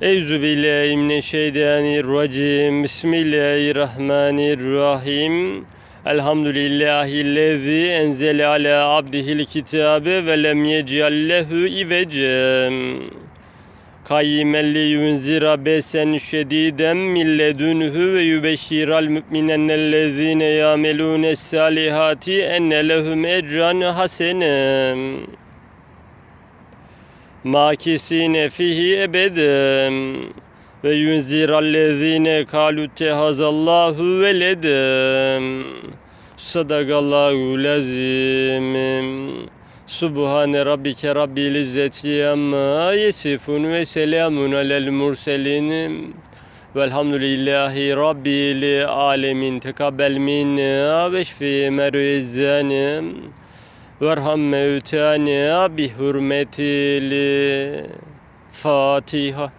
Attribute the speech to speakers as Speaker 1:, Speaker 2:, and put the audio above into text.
Speaker 1: Euzu billahi mineşşeytanirracim. Bismillahirrahmanirrahim. Elhamdülillahi'llezî enzele ala abdihil kitabe ve lem yec'al lehu ivecem. Kayyimen li yunzira besen şediden min ledunhu ve yubeşşiral müminennellezîne yâmelûnes salihati enne lehum ecran hasenem makisine fihi ebedem ve yunzirallezine kalu tehazallahu veledem. Sadakallahu lazim Subhane rabbike rabbil izzeti amma yesifun ve selamun alel murselin. Velhamdülillahi Rabbil alemin. Tekabbel minna ve şfi merüzzenim Verham mevtana bi hürmetil Fatiha